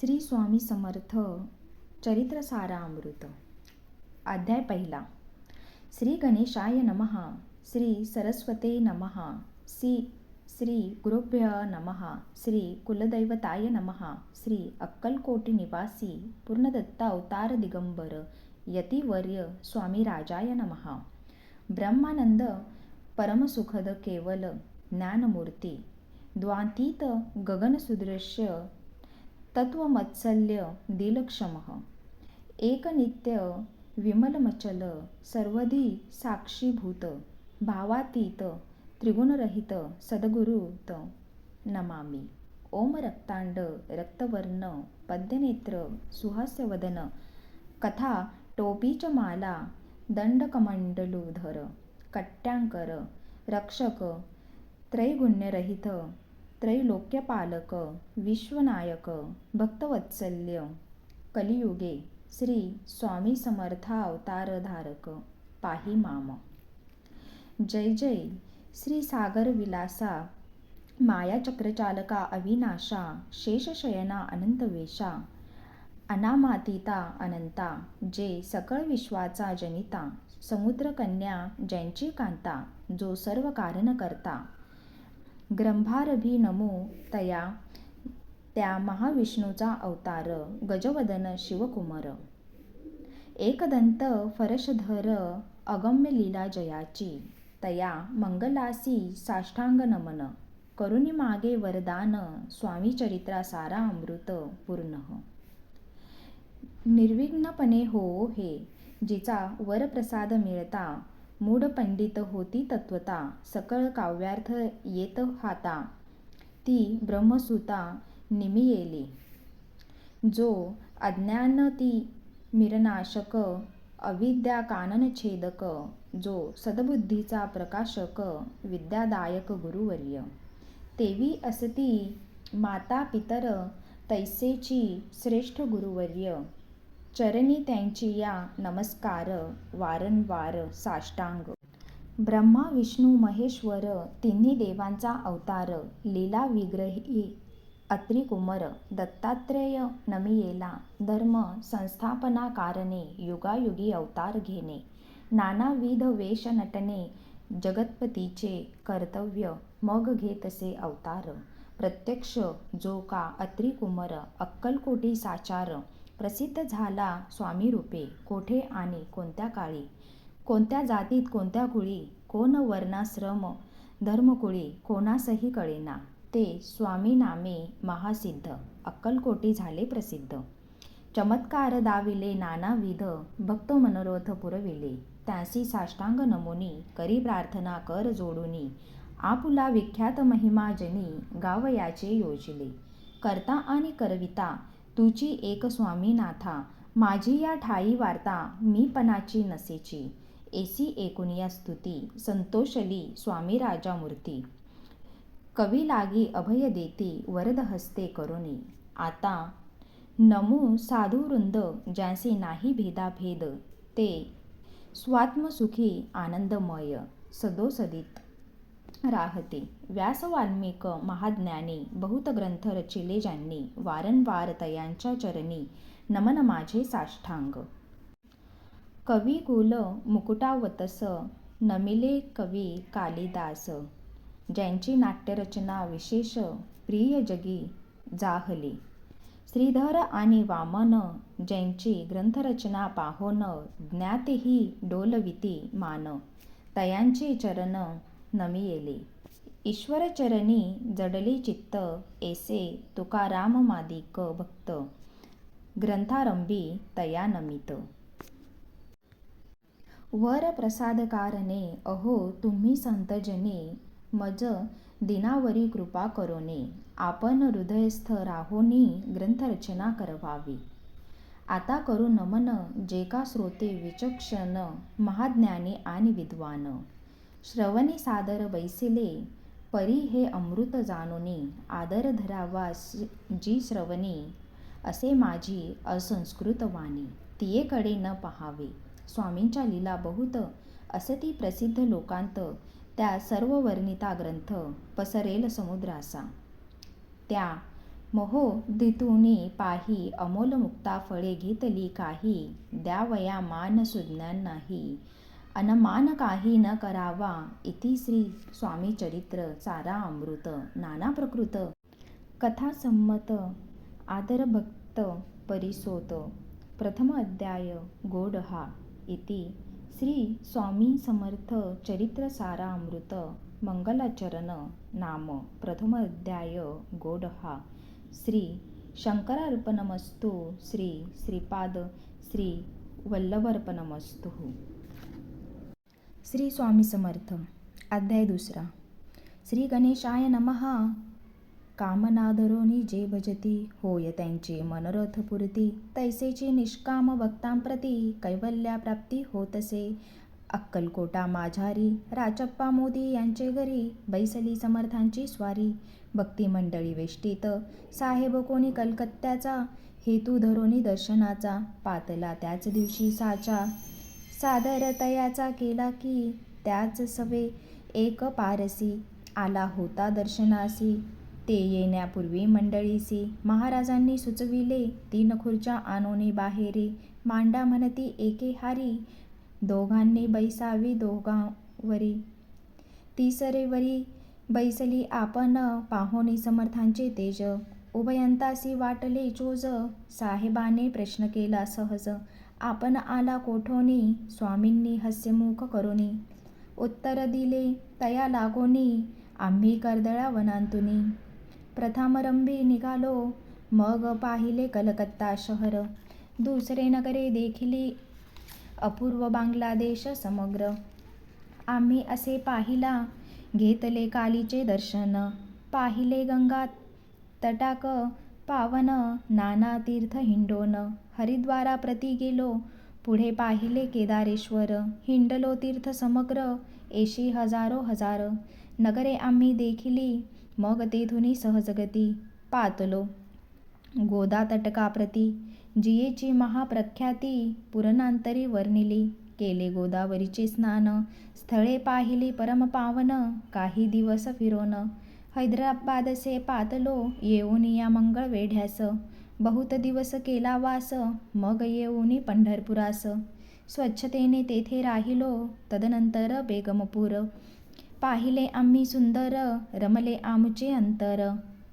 श्री स्वामी समर्थ चरित्र सारामृत. अध्याय पहिला. श्री गणेशाय नमः श्री सरस्वते नमः श्री श्री गुरुभ्य नमः श्री कुलदैवताय नमः श्री अक्कलकोटी निवासी पूर्णदत्ता अवतार दिगंबर यतिवर्य स्वामी राजाय नमः. ब्रह्मानंद परमसुखद केवल ज्ञानमूर्ती द्वातीत गगनसुदृश्य तत्वमत्सल्य दिलक्षमः। एकनित्य विमलमचल सर्वधी साक्षीभूत भावातीत त्रिगुणरहित सद्गुरुत। नमामि। ओम रक्तांड रक्तवर्ण पद्यनेत्र सुहास्यवदन कथा टोपीच माला दंडकमंडलूधर कट्ट्यांकर रक्षक त्रैगुण्यरहित त्रैलोक्यपालक विश्वनायक भक्तवत्सल्य कलियुगे श्री स्वामी समर्था अवतारधारक पाही माम. जय जय. श्री सागर विलासा माया चक्रचालका अविनाशा शेषशयना अनंतवेशा अनामातीता अनंता जे सकळ विश्वाचा जनिता समुद्रकन्या ज्यांची कांता जो सर्व कारण करता ग्रंभारभी नमो तया त्या महाविष्णूचा अवतार गजवदन शिवकुमार. एकदंत फरशधर अगम्य लीला जयाची तया मंगलासी साष्टांग नमन करुणी मागे वरदान स्वामी चरित्रा सारा अमृत पूर्ण. निर्विघ्नपणे हो हे जिचा वरप्रसाद मिळता मूढ पंडित होती तत्वता सकळ काव्यार्थ येत हाता. ती ब्रह्मसुता निमियेली. जो अज्ञान ती मिरनाशक अविद्या काननछेदक जो सद्बुद्धीचा प्रकाशक विद्यादायक गुरुवर्य. तेवी असती माता पितर तैसेची श्रेष्ठ गुरुवर्य. चरणी त्यांची या नमस्कार वारंवार साष्टांग. ब्रह्मा विष्णू महेश्वर तिन्ही देवांचा अवतार लीला विग्रही अत्रिकुमर दत्तात्रेय नमियेला धर्म संस्थापना कारणे युगायुगी अवतार घेणे नानाविध वेश नटने जगतपतीचे कर्तव्य मग घेतसे अवतार. प्रत्यक्ष जो का अत्रिकुमर अक्कलकोटी साचार प्रसिद्ध झाला स्वामी रूपे. कोठे आणि कोणत्या काळी? कोणत्या जातीत कोणत्या कुळी? कोण वर्णाश्रम? धर्मकुळी? कोणासही कळेना. ते स्वामी नामे महासिद्ध. अक्कलकोटी झाले प्रसिद्ध. चमत्कार दाविले नानाविध. भक्त मनोरथ पुरविले. त्यासी साष्टांग नमोनी. करी प्रार्थना कर जोडुनी. आपुला विख्यात महिमा जनी. गावयाचे योजले. करता आणि करविता तुझी एक स्वामीनाथा माझी या ठाई वार्ता मीपणाची नसेची. एसी एकुनिया स्तुती संतोषली स्वामी राजा मूर्ती कवी लागी अभय देती वरद हस्ते करुणी. आता नमू साधुवृंद ज्यांचे नाही भेदाभेद ते स्वात्मसुखी आनंदमय सदोसदित. राहते. व्यास वाल्मिक महाज्ञानी बहुत ग्रंथ रचिले ज्यांनी वारंवार तयांच्या चरणी नमन माझे साष्टांग. कविकुल मुकुटावतस नमिले कवी कालिदास. ज्यांची नाट्यरचना विशेष प्रिय जगी जाहली. श्रीधर आणि वामन ज्यांची ग्रंथरचना पाहोन ज्ञातेही डोलविती मान. तयांचे चरण नमी येले. ईश्वरचरणी जडले चित्त एसे तुकाराम मादिक भक्त. ग्रंथारंभी तया नमित. वर प्रसादकारणे अहो तुम्ही संतजने मज दिनावरी कृपा करोने. आपण हृदयस्थ राहोनी ग्रंथरचना करवावी. आता करू नमन जे का श्रोते विचक्षण महाज्ञानी आणि विद्वान. श्रवणी सादर बैसिले परी हे अमृत जाणोनी आदर धरावा जी श्रवणी असे माझी असंस्कृत वाणी. तियेकडे न पहावे. स्वामींच्या लीला बहुत असती प्रसिद्ध लोकांत त्या सर्व वर्णिता ग्रंथ पसरेल समुद्रासा. त्या मोहो दितुनी पाही अमोल मुक्ता फळे घेतली काही द्यावया मान सुज्ञान नाही. अनमान काही न करावा इति श्री स्वामी चरित्र सारा अमृत नाना प्रकृत कथा संमत आदर भक्त परिसोत. प्रथम अध्याय गोड हा इति श्री स्वामी समर्थ चरित्र सारा अमृत मंगलाचरण नाम. प्रथम अध्याय गोड हा श्री शंकरार्पणमस्तु श्री श्रीपाद श्री श्री स्वामी समर्थ. अध्याय दुसरा. श्री गणेशाय नमः. कामनाधरोनी जे भजती होय त्यांचे मनोरथ पुरती तैसेची निष्काम भक्तांप्रती कैवल्याप्राप्ती होतसे. अक्कलकोटा माझारी राचप्पा मोदी यांचे घरी बैसली समर्थांची स्वारी. भक्ती मंडळी वेष्टीत साहेब कोणी कलकत्त्याचा हेतू धरोनी दर्शनाचा पातला त्याच दिवशी साचा. सादरतयाचा केला की त्याच सवे एक पारसी आला होता दर्शनासी. ते येण्यापूर्वी मंडळीसी महाराजांनी सुचविले तीन खुर्च्या आनोने बाहेरी. मांडा म्हणती एके हारी दोघांनी बैसावी दोघांवरी. तिसरेवरी बैसली आपण पाहोनी समर्थांचे तेज. उभयंतासी वाटले चोज साहेबाने प्रश्न केला सहज. आपण आला कोठोनी? स्वामींनी हस्यमुख करोनी. उत्तर दिले तया लागोनी आम्ही कर्दळा वनांतुनी प्रथामरंभी निघालो मग पाहिले कलकत्ता शहर. दुसरे नगरे देखिली अपूर्व बांगलादेश समग्र. आम्ही असे पाहिला घेतले कालीचे दर्शन. पाहिले गंगा तटाक पावन नाना तीर्थ हिंडोन. हरिद्वाराप्रती गेलो. पुढे पाहिले केदारेश्वर. हिंडलो तीर्थ समग्र. एशी हजारो हजार. नगरे आम्ही देखिली. मग तेथुनी सहजगती पातलो. गोदा तटकाप्रती जियेची महाप्रख्याती पुरणांतरी वर्णिली. केले गोदावरीचे स्नान. स्थळे पाहिली परमपावन. काही दिवस फिरोन. हैदराबादसे पातलो. येऊन या मंगळ वेढ्यास बहुत दिवस केला वास मग येऊनी पंढरपुरास. स्वच्छतेने तेथे राहिलो तदनंतर बेगमपूर. पाहिले आम्ही सुंदर रमले आमचे अंतर.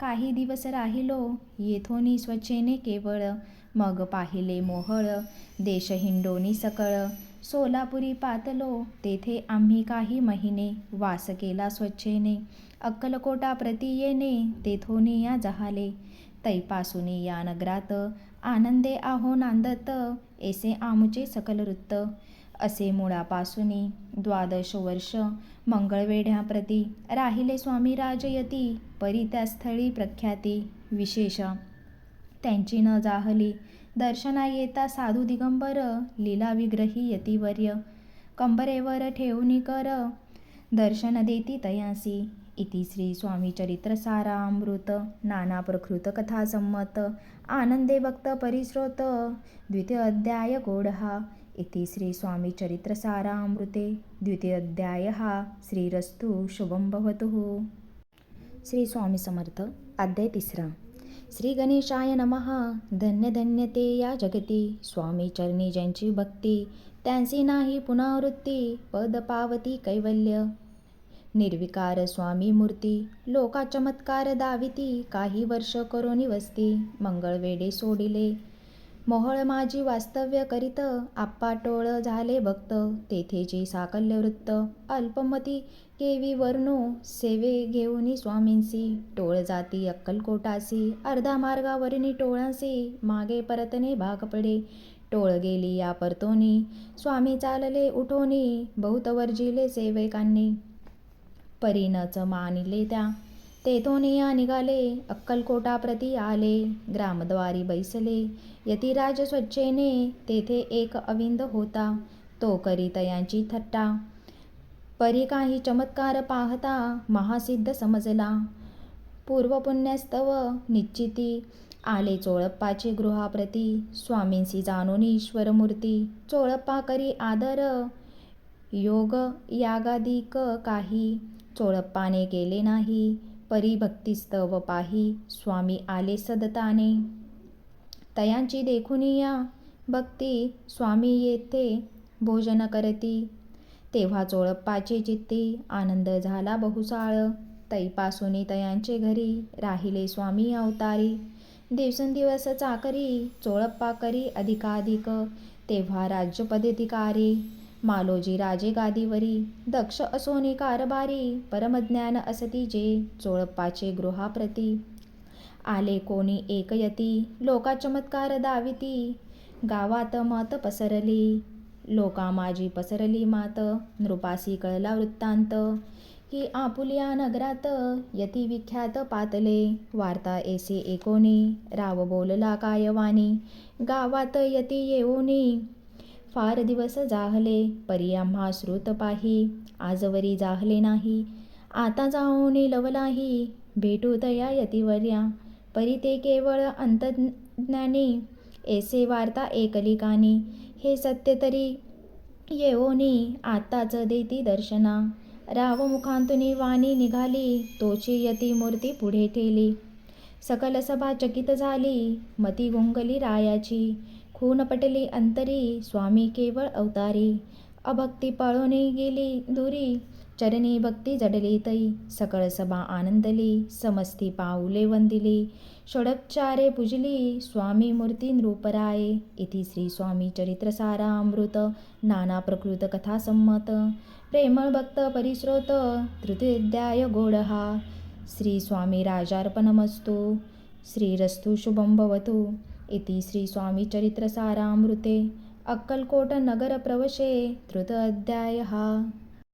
काही दिवस राहिलो येथोनी स्वच्छेने केवळ. मग पाहिले मोहळ देश हिंडोनी सकळ. सोलापुरी पातलो तेथे आम्ही काही महिने वास केला स्वच्छेने. अक्कलकोटा प्रति येणे तेथोनी या जहाले. तैपासुनी या नगरात आनंदे आहो नांदत एसे आमचे सकल वृत्त. असे मुळापासून द्वादश वर्ष मंगळवेढ्याप्रती राहिले स्वामी राजयती परी त्या स्थळी प्रख्याती विशेष. त्यांची न जाहली दर्शना येता साधू दिगंबर लीला विग्रही यतिवर्य. कंबरेवर ठेवून कर दर्शन देती तयासी. इति श्री स्वामी चरित्र सारामृत नाना प्रकृत कथा संमत आनंदे भक्त परिश्रोत द्वितीय अध्याय गोडहा इति श्री स्वामी चरित्र सारामृते द्वितीय अध्याय हा श्रीरस्तु शुभम भवतु। श्री स्वामी समर्थ अध्याय तिसरा। श्री गणेशाय नमः। धन्य धन्य ते या जगती। स्वामी चरणी ज्यांची भक्ती त्यांची नाही पुनरावृत्ती पद पावती कैवल्य। निर्विकार स्वामी मूर्ती लोका चमत्कार दाविती काही वर्ष करो निवस्ती मंगळवेडे सोडिले. मोहळ माझी वास्तव्य करीत आप्पा टोळ झाले भक्त तेथेची साकल्य वृत्त अल्पमती केवी वर्णो सेवे घेऊनी स्वामींसी टोळ जाती अक्कलकोटासी अर्धा मार्गावरणी टोळांसी मागे परतने भाग पडे. टोळ गेली या परतोनी स्वामी चालले उठोनी बहुत वर्जिले सेवकांनी. परीनच मानिले त्या. तेथून या निघाले अक्कलकोटा प्रती आले ग्रामद्वारी बैसले. यतिराज स्वच्छेने तेथे एक अविंद होता तो करीत यांची थट्टा. परी काही चमत्कार पाहता महासिद्ध समजला. पूर्वपुण्यस्तव निश्चिती आले चोळप्पाचे गृहाप्रती स्वामींशी जाणून ईश्वरमूर्ती. चोळप्पा करी आदर योग यागादिक काही चोळप्पाने गेले नाही परी भक्तिस्तव पाही स्वामी आले सदताने. तयांची देखुनी या भक्ती स्वामी येथे भोजन करती. तेव्हा चोळप्पाचे चित्ती आनंद झाला बहुसाळ. तैपासुनी तयांचे घरी राहिले स्वामी अवतारी. दिवसेंदिवस चाकरी चोळप्पा करी अधिकाधिक. तेव्हा राज्यपदाधिकारी मालोजी राजे गादीवरी दक्ष असोनी कारभारी परमज्ञान असती जे चोळप्पाचे गृहाप्रती. आले कोणी एकयती लोका चमत्कार दाविती. गावात मत पसरली लोका माझी पसरली मात. नृपासी कळला वृत्तांत की आपुलिया नगरात यती विख्यात पातले. वार्ता एसे एकोणी राव बोलला कायवानी गावात यती येऊनी फार दिवस जाहले परी आम्हा श्रुत पाही. आजवरी जाहले नाही आता जाऊने लवलाही भेटू तया यतिवर्या परी ते केवळ अंतज्ञानी. ऐसे वार्ता एकलिकानी हे सत्य तरी येवोनी आताच देती दर्शना राव मुखांतुनी वाणी निघाली तोची यती मूर्ती पुढे ठेली. सकल सभा चकित झाली मती गुंगली रायाची. खून पटली अंतरी स्वामी केवळ अवतारी. अभक्ती पळूनी गेली दुरी चरणी भक्ती जडली तई. सकळ सभा आनंदली समस्ती पाऊले वंदिली. षडोपचारे पूजली स्वामी मूर्ती नृपराये इति श्री स्वामी चरित्र सारामृत नाना प्रकृत कथा संमत. प्रेमळ भक्त परिश्रोत तृतीयाध्याय गोडहा. श्री स्वामी राजार्पणमस्तु श्रीरस्तु शुभं भवतु. इति श्रीस्वामीचरित्रसारामृते अक्कलकोटनगरप्रवशे अध्यायः